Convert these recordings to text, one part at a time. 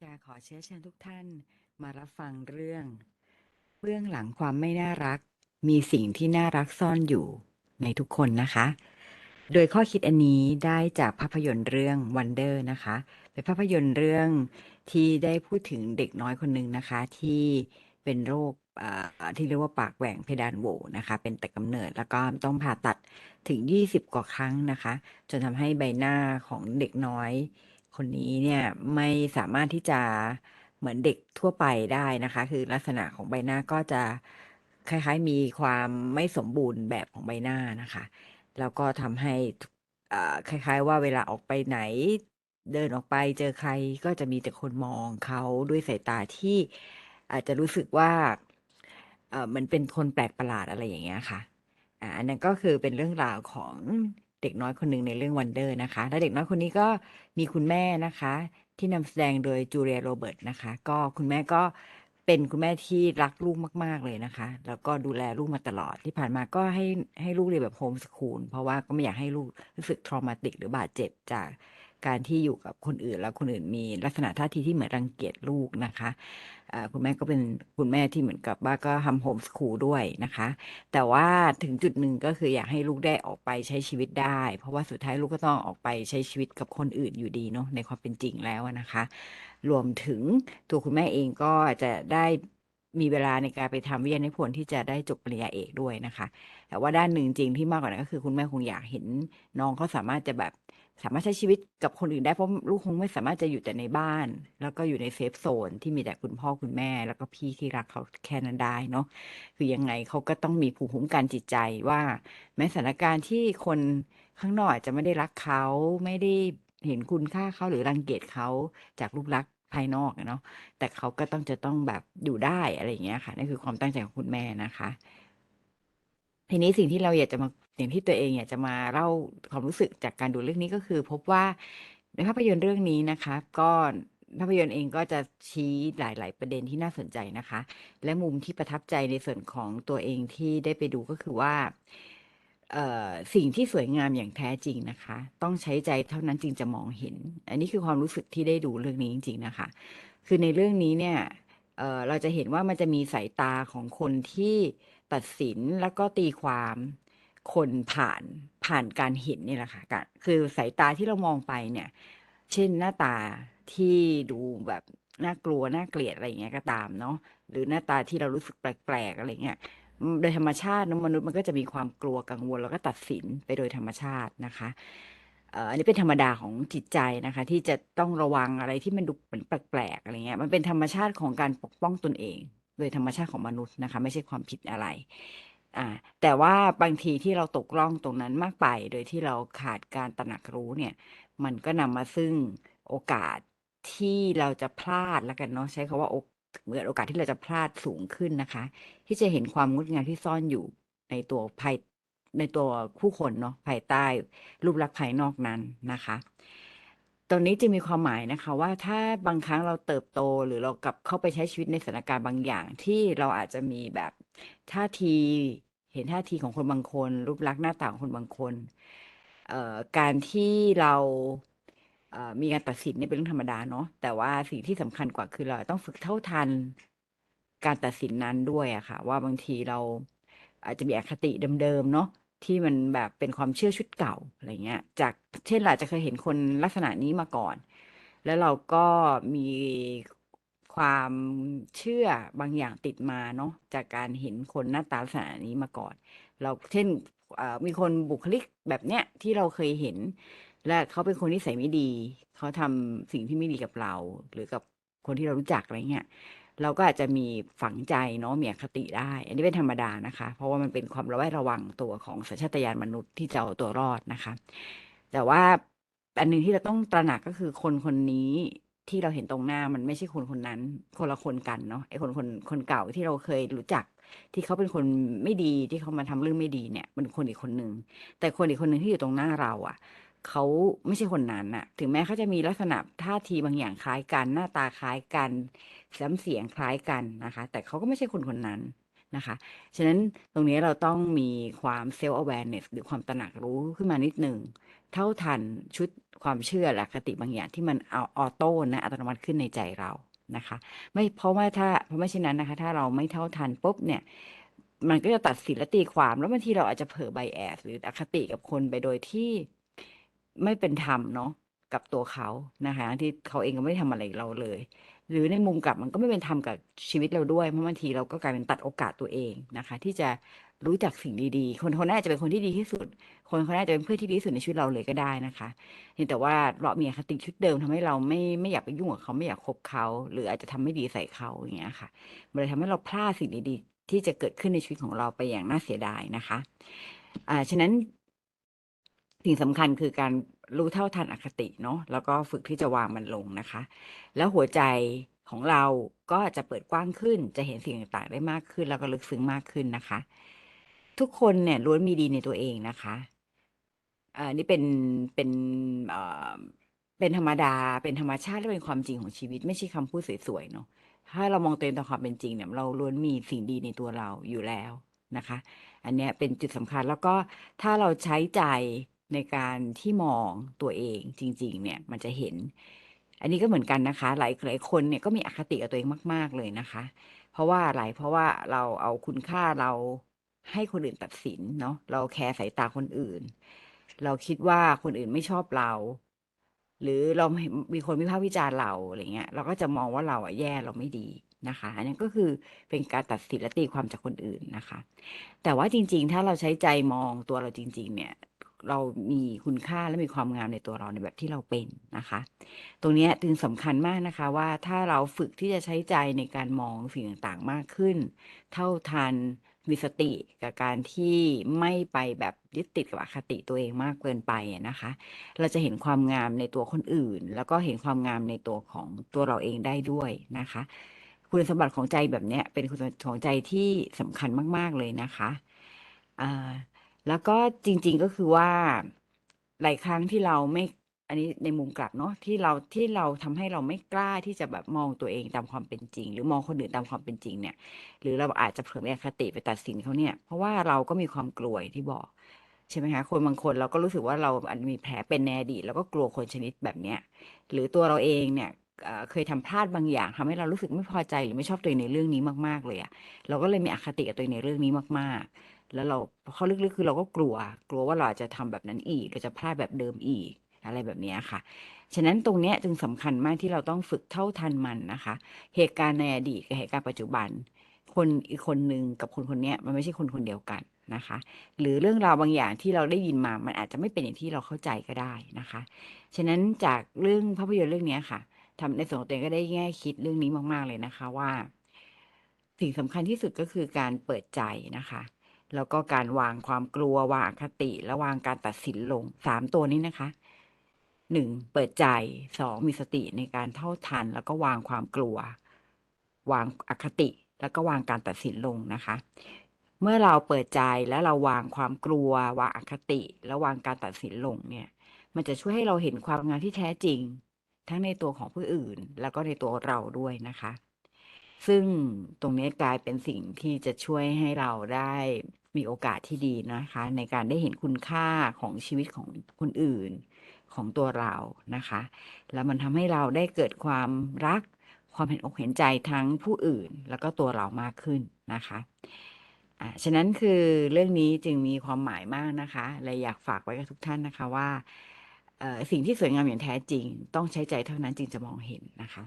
จะขอเชื้อเชิญทุกท่านมารับฟังเรื่อง เบื้องหลังความไม่น่ารัก มีสิ่งที่น่ารักซ่อนอยู่ในทุกคนนะคะ โดยข้อคิดอันนี้ได้จากภาพยนตร์เรื่อง Wonder นะคะ เป็นภาพยนตร์เรื่องที่ได้พูดถึงเด็กน้อยคนหนึ่งนะคะ ที่เป็นโรคที่เรียกว่าปากแหว่งเพดานโหวนะคะ เป็นแต่กำเนิดแล้วก็ต้องผ่าตัดถึง 20 กว่าครั้งนะคะ จนทำให้ใบหน้าของเด็กน้อย คนนี้เนี่ยไม่สามารถที่จะเหมือนเด็กทั่วไปได้นะคะ คือลักษณะของใบหน้าก็จะคล้ายๆ มีความไม่สมบูรณ์แบบของใบหน้านะคะ แล้วก็ทำให้อ่าคล้าย ๆ ว่าเวลาออกไปไหนเดินออกไปเจอใครก็จะมีแต่คนมองเขาด้วยสายตาที่อาจจะรู้สึกว่าเออเหมันเป็นคนแปลกประหลาดอะไรอย่างเงี้ยค่ะอันนั้นก็คือเป็นเรื่องราวของ เด็กน้อยคนหนึ่งในเรื่องวันเดอร์นะคะ และเด็กน้อยคนนี้ก็มีคุณแม่นะคะ ที่นำแสดงโดยจูเลียโรเบิร์ตนะคะ ก็คุณแม่ก็เป็นคุณแม่ที่รักลูกมาก ๆ เลยนะคะ แล้วก็ดูแลลูกมาตลอดที่ผ่านมาก็ให้ให้ลูกเรียนแบบโฮมสคูลเพราะว่าก็ไม่อยากให้ลูกรู้สึกทรมาติกหรือบาดเจ็บจาก การที่อยู่กับคนอื่น แล้วคนอื่นมีลักษณะท่าทีที่เหมือนรังเกียจลูกนะคะคุณแม่ก็เป็นคุณแม่ที่เหมือนกับว่าก็ทำโฮมสคูลด้วยนะคะ แต่ว่าถึงจุดหนึ่งก็คืออยากให้ลูกได้ออกไปใช้ชีวิตได้ เพราะว่าสุดท้ายลูกก็ต้องออกไปใช้ชีวิตกับคนอื่นอยู่ดีเนาะในความเป็นจริงแล้วนะคะ รวมถึงตัวคุณแม่เองก็จะได้มีเวลาในการไปทำวิทยานิพนธ์ที่จะได้จบปริญญาเอกด้วยนะคะ แต่ว่าด้านหนึ่งจริงที่มากกว่านั้นก็คือคุณแม่คงอยากเห็นน้องเขาสามารถจะแบบ สามารถใช้ชีวิตกับคนอื่นได้เพราะลูกคงไม่สามารถจะอยู่แต่ในบ้าน แล้วก็อยู่ในเซฟโซนที่มีแต่คุณพ่อคุณแม่ แล้วก็พี่ที่รักเขาแค่นั้นได้เนาะคือยังไงเขาก็ต้องมีภูมิคุ้มกันจิตใจว่า แม้สถานการณ์ที่คนข้างนอกอาจจะไม่ได้รักเขาไม่ได้เห็นคุณค่าเขาหรือรังเกียจเขาจากรูปลักภายนอกอะเนาะแต่เขาก็ต้องจะต้องแบบอยู่ได้อะไรอย่างเงี้ยค่ะนั่นคือความตั้งใจของคุณแม่นะคะ ทีนี้สิ่งที่เราอยากจะมา อย่างที่ตัวเองอยากจะมาเล่าความรู้สึกจากการดูเรื่องนี้ก็คือ พบว่าในภาพยนตร์เรื่องนี้นะคะ ก็ภาพยนตร์เองก็จะชี้หลาย ๆ ประเด็นที่น่าสนใจนะคะ และมุมที่ประทับใจในส่วนของตัวเองที่ได้ไปดูก็คือว่าเอ่อสิ่งที่สวยงามอย่างแท้จริงนะคะ ต้องใช้ใจเท่านั้นจึงจะมองเห็น อันนี้คือความรู้สึกที่ได้ดูเรื่องนี้จริง ๆ นะคะ คือในเรื่องนี้เนี่ยเเราจะเห็นว่ามันจะมีสายตาของคนที่ตัดสินแล้วก็ตีความ คนผ่านผ่านการเห็นนี่แหละค่ะการคือสายตาที่เรามองไปเนี่ย เช่นหน้าตาที่ดูแบบน่ากลัวน่าเกลียดอะไรอย่างเงี้ยก็ตามเนาะหรือหน้าตาที่เรารู้สึกแปลกๆอะไรเงี้ยโดยธรรมชาติมนุษย์มันก็จะมีความกลัวกังวลแล้วก็ตัดสินไปโดยธรรมชาตินะคะอันนี้เป็นธรรมดาของจิตใจนะคะ ที่จะต้องระวังอะไรที่มันดูเหมือนแปลกๆอะไรเงี้ยมันเป็นธรรมชาติของการปกป้องตนเอง โดยธรรมชาติของมนุษย์นะคะ ไม่ใช่ความผิดอะไร อ่าแต่ว่าบางทีที่เราตกล่องตรงนั้นมากไปโดยที่เราขาดการตระหนักรู้เนี่ย มันก็นำมาซึ่งโอกาสที่เราจะพลาดแล้วกันเนาะใช้คำว่าโอเหมือนโอกาสที่เราจะพลาดสูงขึ้นนะคะ ที่จะเห็นความงดงามที่ซ่อนอยู่ในตัวภายในตัวผู้คนเนาะภายใต้รูปลักษณ์ภายนอกนั้นนะคะตรงนี้จึงมีความหมายนะคะว่าถ้าบางครั้งเราเติบโตหรือเรากลับเข้าไปใช้ชีวิตในสถานการณ์บางอย่างที่เราอาจจะมีแบบท่าที เห็นท่าทีของคนบางคน รูปลักษณ์หน้าตาของคนบางคนการที่เรามีการตัดสินเนี่ยเป็นเรื่องธรรมดาเนาะแต่ว่าสิ่งที่สำคัญกว่าคือเราต้องฝึกเท่าทันการตัดสินนั้นด้วยอะค่ะ ว่าบางทีเราอาจจะมีอคติเดิมๆเนาะที่มันแบบเป็นความเชื่อชุดเก่าอะไรเงี้ย จากเช่นเราจะเคยเห็นคนลักษณะนี้มาก่อน แล้วเราก็มี ความเชื่อบางอย่างติดมาเนาะจากการเห็นคนหน้าตาลักษณะนี้มาก่อน เราเช่นมีคนบุคลิกแบบเนี้ยที่เราเคยเห็น และเขาเป็นคนนิสัยไม่ดี เขาทำสิ่งที่ไม่ดีกับเรา หรือกับคนที่เรารู้จักอะไรเงี้ยเราก็อาจจะมีฝังใจเนาะมีอคติได้ อันนี้เป็นธรรมดานะคะ เพราะว่ามันเป็นความระแวดระวังตัวของสัญชาตญาณมนุษย์ที่จะเอาตัวรอดนะคะ แต่ว่าอันหนึ่งที่เราต้องตระหนักก็คือคนคนนี้ ที่เราเห็นตรงหน้ามันไม่ใช่คนคนนั้น คนละคนกันเนาะไอ้คนคนคนเก่าที่เราเคยรู้จัก ที่เขาเป็นคนไม่ดีที่เขามาทำเรื่องไม่ดีเนี่ยมันคนอีกคนหนึ่งแต่คนอีกคนหนึ่งที่อยู่ตรงหน้าเราอะเขาไม่ใช่คนนั้นน่ะ ถึงแม้เขาจะมีลักษณะท่าทีบางอย่างคล้ายกัน หน้าตาคล้ายกันน้ำเสียงคล้ายกันนะคะ แต่เขาก็ไม่ใช่คนคนนั้น นะคะ ฉะนั้นตรงนี้เราต้องมีความ self awareness หรือความตระหนักรู้ขึ้นมานิดหนึ่ง เท่าทันชุดความเชื่อและคติบางอย่างที่มันเอาออโต้นะอัตโนมัติขึ้นในใจเรานะคะ ไม่เพราะว่าถ้าเพราะไม่เช่นนั้นนะคะ ถ้าเราไม่เท่าทันปุ๊บเนี่ยมันก็จะตัดสินและตีความแล้วบางทีเราอาจจะเผลอไบแอสหรืออคติกับคนไปโดยที่ไม่เป็นธรรมเนาะ กับตัวเขานะคะที่เขาเองก็ไม่ได้ทำอะไรเราเลย หรือในมุมกลับมันก็ไม่เป็นธรรมกับชีวิตเราด้วยเพราะบางทีเราก็กลายเป็นตัดโอกาสตัวเองนะคะ ที่จะรู้จักสิ่งดีๆ คนคนนั้นอาจะเป็นคนที่ดีที่สุด คนคนนั้นอาจะเป็นเพื่อนที่ดีที่สุดในชีวิตเราเลยก็ได้นะคะเพียงแต่ว่าเรามีอคติชุดเดิมทำให้เราไม่ไม่อยากไปยุ่งกับเขาไม่อยากคบเขา หรืออาจจะทำไม่ดีใส่เขาอย่างเงี้ยค่ะ มันเลยทำให้เราพลาดสิ่งดีๆ ที่จะเกิดขึ้นในชีวิตของเราไปอย่างน่าเสียดายนะคะอ่าฉะนั้น สิ่งสำคัญคือการรู้เท่าทันอคติเนาะแล้วก็ฝึกที่จะวางมันลงนะคะ แล้วหัวใจของเราก็จะเปิดกว้างขึ้น จะเห็นสิ่งต่างๆได้มากขึ้น แล้วก็ลึกซึ้งมากขึ้นนะคะ ทุกคนเนี่ยล้วนมีดีในตัวเองนะคะอ่านี่เป็นเป็นเอ่อเป็นธรรมดา เป็นธรรมชาติและเป็นความจริงของชีวิต ไม่ใช่คำพูดสวยๆเนาะถ้าเรามองตัวเองตามความเป็นจริงเนี่ยเราล้วนมีสิ่งดีในตัวเราอยู่แล้วนะคะ อันเนี้ยเป็นจุดสำคัญแล้วก็ถ้าเราใช้ใจ ในการที่มองตัวเองจริง ๆ เนี่ยมันจะเห็น อันนี้ก็เหมือนกันนะคะ หลายหลายคนเนี่ยก็มีอคติกับตัวเองมาก ๆเลยนะคะ เพราะว่าอะไรเพราะว่าเราเอาคุณค่าเราให้คนอื่นตัดสินเนาะเราแคร์สายตาคนอื่น เราคิดว่าคนอื่นไม่ชอบเรา หรือเรามีคนวิพากษ์วิจารณ์เราอะไรเงี้ย เราก็จะมองว่าเราอะแย่เราไม่ดีนะคะ อันนี้ก็คือเป็นการตัดสินและตีความจากคนอื่นนะคะ แต่ว่าจริง ๆ ถ้าเราใช้ใจมองตัวเราจริง ๆ เนี่ย เรามีคุณค่าและมีความงามในตัวเราในแบบที่เราเป็นนะคะ ตรงนี้จึงสำคัญมากนะคะว่าถ้าเราฝึกที่จะใช้ใจในการมองสิ่งต่างๆมากขึ้น เท่าทันมีสติกับการที่ไม่ไปแบบยึดติดกับอคติตัวเองมากเกินไปนะคะ เราจะเห็นความงามในตัวคนอื่น แล้วก็เห็นความงามในตัวของตัวเราเองได้ด้วยนะคะ คุณสมบัติของใจแบบนี้เป็นคุณสมบัติของใจที่สำคัญมาก ๆเลยนะคะอ่า แล้วก็จริง ๆก็คือว่าหลายครั้งที่เราไม่ อันนี้ในมุมกลับเนาะที่เราที่เราทำให้เราไม่กล้าที่จะแบบมองตัวเองตามความเป็นจริง หรือมองคนอื่นตามความเป็นจริงเนี่ย หรือเราอาจจะเผลอไปอคติไปตัดสินเขาเนี่ย เพราะว่าเราก็มีความกลัวที่บอกใช่ไหมคะคนบางคนเราก็รู้สึกว่าเราอันมีแผลเป็นในอดีตแล้วก็กลัวคนชนิดแบบเนี้ยหรือตัวเราเองเนี่ยเคยทำพลาดบางอย่างทำให้เรารู้สึกไม่พอใจหรือไม่ชอบตัวเองในเรื่องนี้มาก ๆ เลยอะเราก็เลยมีอคติกับตัวเองในเรื่องนี้มาก ๆ แล้วเราข้อลึกๆคือเราก็กลัว กลัวว่าเราอาจจะทำแบบนั้นอีกเราจะพลาดแบบเดิมอีกอะไรแบบนี้ค่ะ ฉะนั้นตรงนี้จึงสำคัญมากที่เราต้องฝึกเท่าทันมันนะคะ เหตุการณ์ในอดีตกับเหตุการณ์ปัจจุบัน คนอีกคนหนึ่งกับคนคนนี้มันไม่ใช่คนคนเดียวกันนะคะ หรือเรื่องราวบางอย่างที่เราได้ยินมา มันอาจจะไม่เป็นอย่างที่เราเข้าใจก็ได้นะคะ ฉะนั้นจากเรื่องภาพยนตร์เรื่องนี้ค่ะทำในส่วนของตัวเองก็ได้แง่คิดเรื่องนี้มาก ๆเลยนะคะว่า สิ่งสำคัญที่สุดก็คือการเปิดใจนะคะ แล้วก็การวางความกลัววางอคติและวางการตัดสินลงสามตัวนี้นะคะหนึ่งเปิดใจสองมีสติในการเท่าทัน แล้วก็วางความกลัว วางอคติ แล้วก็วางการตัดสินลงนะคะ เมื่อเราเปิดใจแล้วเราวางความกลัว วางอคติ แล้ววางการตัดสินลงเนี่ย มันจะช่วยให้เราเห็นความงามที่แท้จริง ทั้งในตัวของผู้อื่น แล้วก็ในตัวเราด้วยนะคะ ซึ่งตรงนี้กลายเป็นสิ่งที่จะช่วยให้เราได้ มีโอกาสที่ดีนะคะ ในการได้เห็นคุณค่าของชีวิตของคนอื่นของตัวเรานะคะ แล้วมันทำให้เราได้เกิดความรักความเห็นอกเห็นใจทั้งผู้อื่นแล้วก็ตัวเรามากขึ้นนะคะอ่าฉะนั้นคือเรื่องนี้จึงมีความหมายมากนะคะเลยอยากฝากไว้กับทุกท่านนะคะว่าสิ่งที่สวยงามอย่างแท้จริง ต้องใช้ใจเท่านั้นจึงจะมองเห็นนะคะ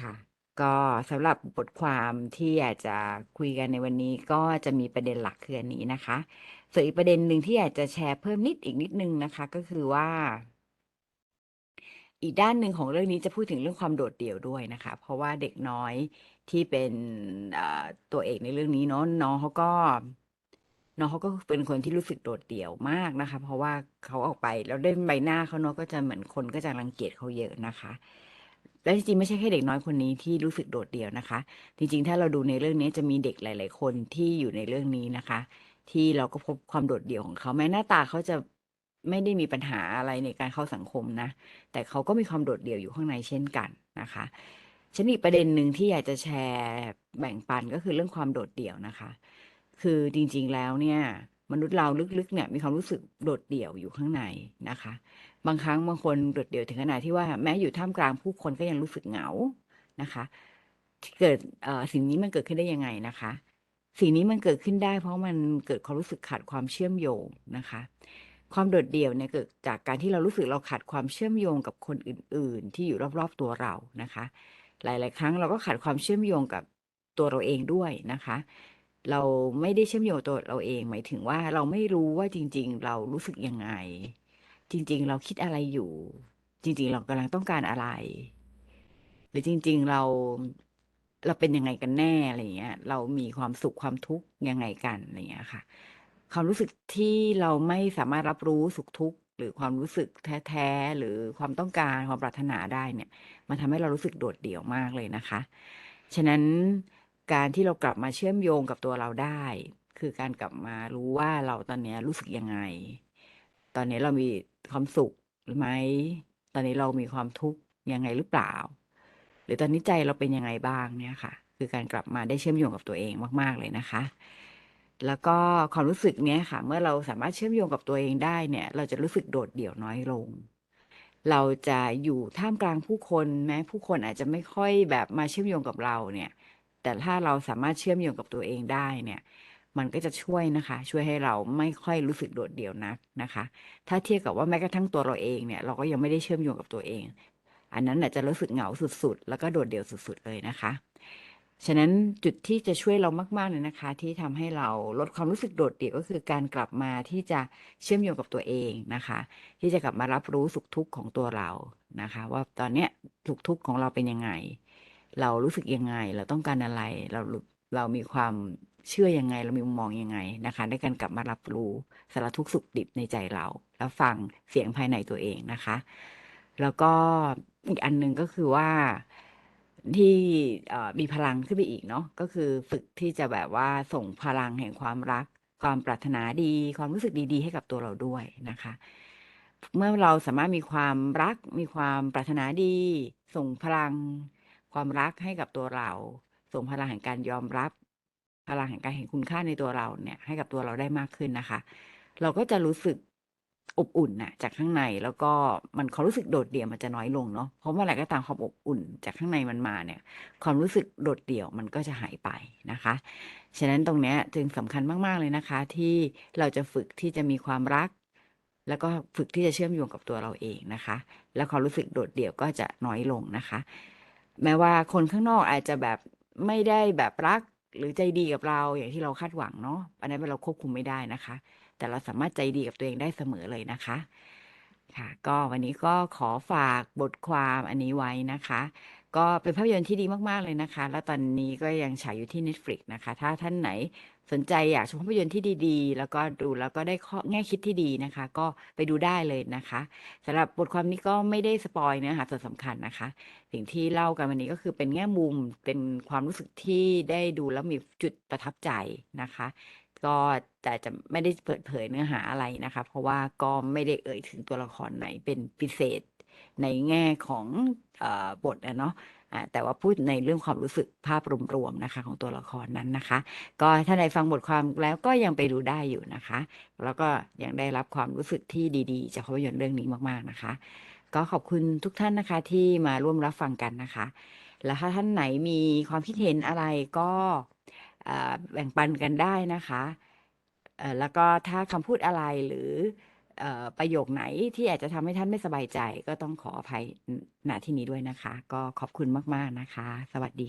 ค่ะ ก็สำหรับบทความที่อยากจะคุยกันในวันนี้ก็จะมีประเด็นหลักคืออันนี้นะคะ ส่วนอีกประเด็นหนึ่งที่อยากจะแชร์เพิ่มนิดอีกนิดนึงนะคะ ก็คือว่า อีกด้านหนึ่งของเรื่องนี้จะพูดถึงเรื่องความโดดเดี่ยวด้วยนะคะ เพราะว่าเด็กน้อยที่เป็นตัวเอกในเรื่องนี้เนาะน้องเขาก็ น้องเขาก็เป็นคนที่รู้สึกโดดเดี่ยวมากนะคะ เพราะว่าเขาออกไปแล้วด้วยใบหน้าเขาเนาะก็จะเหมือนคนก็จะรังเกียจเขาเยอะนะคะ และจริงๆไม่ใช่แค่เด็กน้อยคนนี้ที่รู้สึกโดดเดี่ยวนะคะ จริงๆ ถ้าเราดูในเรื่องนี้จะมีเด็กหลาย ๆ คนที่อยู่ในเรื่องนี้นะคะ ที่เราก็พบความโดดเดี่ยวของเขาแม้หน้าตาเขาจะไม่ได้มีปัญหาอะไรในการเข้าสังคมนะ แต่เขาก็มีความโดดเดี่ยวอยู่ข้างในเช่นกันนะคะฉันอีกประเด็นหนึ่งที่อยากจะแชร์แบ่งปันก็คือเรื่องความโดดเดี่ยวนะคะ คือจริงๆแล้วเนี่ยมนุษย์เราลึกๆเนี่ยมีความรู้สึกโดดเดี่ยวอยู่ข้างในนะคะ บางครั้งบางคนโดดเดี่ยวถึงขนาดที่ว่าแม้อยู่ท่ามกลางผู้คนก็ยังรู้สึกเหงานะคะเกิดสิ่งนี้มันเกิดขึ้นได้ยังไงนะคะ สิ่งนี้มันเกิดขึ้นได้ เพราะมันเกิดความรู้สึกขาดความเชื่อมโยงนะคะ ความโดดเดี่ยวเนี่ยเกิดจากการที่เรารู้สึกเราขาดความเชื่อมโยงกับคนอื่น ๆ ที่อยู่รอบ ๆ ตัวเรานะคะ หลาย ๆ ครั้งเราก็ขาดความเชื่อมโยงกับตัวเราเองด้วยนะคะ เราไม่ได้เชื่อมโยงตัวเราเอง หมายถึงว่าเราไม่รู้ว่าจริง ๆ เรารู้สึกยังไง จริง ๆ เราคิดอะไรอยู่ จริง ๆ เรากำลังต้องการอะไร หรือจริง ๆ เราเราเป็นยังไงกันแน่อะไรอย่างเงี้ย เรามีความสุขความทุกข์ยังไงกันอะไรอย่างเงี้ยค่ะ ความรู้สึกที่เราไม่สามารถรับรู้สุขทุกข์หรือความรู้สึกแท้ๆหรือความต้องการความปรารถนาได้เนี่ย มันทำให้เรารู้สึกโดดเดี่ยวมากเลยนะคะ ฉะนั้นการที่เรากลับมาเชื่อมโยงกับตัวเราได้ คือการกลับมารู้ว่าเราตอนเนี้ยรู้สึกยังไง ตอนนี้เรามี ความสุขหรือไหมตอนนี้เรามีความทุกข์ยังไงหรือเปล่า หรือตอนนี้ใจเราเป็นยังไงบ้างเนี่ยค่ะ คือการกลับมาได้เชื่อมโยงกับตัวเองมาก ๆ เลยนะคะ แล้วก็ความรู้สึกเนี้ยค่ะ เมื่อเราสามารถเชื่อมโยงกับตัวเองได้เนี่ย เราจะรู้สึกโดดเดี่ยวน้อยลง เราจะอยู่ท่ามกลางผู้คนแม้ผู้คนอาจจะไม่ค่อยแบบมาเชื่อมโยงกับเราเนี่ย แต่ถ้าเราสามารถเชื่อมโยงกับตัวเองได้เนี่ย มันก็จะช่วยนะคะ ช่วยให้เราไม่ค่อยรู้สึกโดดเดี่ยวนักนะคะ ถ้าเทียบกับว่าแม้กระทั่งตัวเราเองเนี่ยเราก็ยังไม่ได้เชื่อมโยงกับตัวเอง อันนั้นน่ะจะรู้สึกเหงาสุดๆ แล้วก็โดดเดี่ยวสุดๆเลยนะคะ ฉะนั้นจุดที่จะช่วยเรามากๆเลยนะคะ ที่ทำให้เราลดความรู้สึกโดดเดี่ยวก็คือการกลับมาที่จะเชื่อมโยงกับตัวเองนะคะ ที่จะกลับมารับรู้สุขทุกข์ของตัวเรานะคะ ว่าตอนเนี้ยสุขทุกข์ของเราเป็นยังไง เรารู้สึกยังไง เราต้องการอะไรเราเรามีความ เชื่อยังไงเรามีมุมมองยังไงนะคะในการกลับมารับรู้สารทุกขสุขดิบในใจเรา แล้วฟังเสียงภายในตัวเองนะคะ แล้วก็อีกอันหนึ่งก็คือว่าที่มีพลังขึ้นไปอีกเนาะก็คือฝึกที่จะแบบว่าส่งพลังแห่งความรัก ความปรารถนาดี ความรู้สึกดี ๆ ให้กับตัวเราด้วยนะคะ เมื่อเราสามารถมีความรัก มีความปรารถนาดี ส่งพลัง ความรักให้กับตัวเรา ส่งพลังแห่งการยอมรับ พลังแห่งการเห็นคุณค่าในตัวเราเนี่ย ให้กับตัวเราได้มากขึ้นนะคะ เราก็จะรู้สึกอบอุ่นน่ะจากข้างในแล้วก็มันความรู้สึกโดดเดี่ยวมันจะน้อยลงเนาะเพราะเมื่อไหร่ก็ตามความอบอุ่น จากข้างในมันมาเนี่ย ความรู้สึกโดดเดี่ยวมันก็จะหายไปนะคะ ฉะนั้นตรงเนี้ยจึงสำคัญมากๆเลยนะคะ ที่เราจะฝึกที่จะมีความรัก แล้วก็ฝึกที่จะเชื่อมโยงกับตัวเราเองนะคะ แล้วความรู้สึกโดดเดี่ยวก็จะน้อยลงนะคะ แม้ว่าคนข้างนอกอาจจะแบบไม่ได้แบบรัก หรือใจดีกับเราอย่างที่เราคาดหวังเนาะอันนั้นเราควบคุมไม่ได้นะคะ แต่เราสามารถใจดีกับตัวเองได้เสมอเลยนะคะ ค่ะ ก็วันนี้ก็ขอฝากบทความอันนี้ไว้นะคะ ก็เป็นภาพยนตร์ที่ดีมากๆเลยนะคะ แล้วตอนนี้ก็ยังฉายอยู่ที่ Netflix นะคะ ถ้าท่านไหน สนใจอยากชมภาพยนตร์ที่ดีๆ แล้วก็ดูแล้วก็ได้ข้อแง่คิดที่ดีนะคะ ก็ไปดูได้เลยนะคะสำหรับบทความนี้ก็ไม่ได้สปอยเนื้อหาส่วนสำคัญนะคะ สิ่งที่เล่ากันวันนี้ก็คือเป็นแง่มุมเป็นความรู้สึกที่ได้ดูแล้วมีจุดประทับใจนะคะ ก็แต่จะไม่ได้เปิดเผยเนื้อหาอะไรนะคะ เพราะว่าก็ไม่ได้เอ่ยถึงตัวละครไหนเป็นพิเศษในแง่ของอบทอะเนาะ แต่ว่าพูดในเรื่องความรู้สึกภาพรวมๆนะคะ ของตัวละครนั้นนะคะ ก็ถ้าใดฟังบทความแล้วก็ยังไปดูได้อยู่นะคะ แล้วก็ยังได้รับความรู้สึกที่ดีๆ จากภาพยนตร์เรื่องนี้มากๆนะคะ ก็ขอบคุณทุกท่านนะคะที่มาร่วมรับฟังกันนะคะ แล้วถ้าท่านไหนมีความคิดเห็นอะไรก็แบ่งปันกันได้นะคะแล้วก็ถ้าคำพูดอะไรหรือ ประโยคไหนที่อาจจะทำให้ท่านไม่สบายใจ ก็ต้องขออภัยณที่นี้ด้วยนะคะ ก็ขอบคุณมาก ๆ นะคะ สวัสดี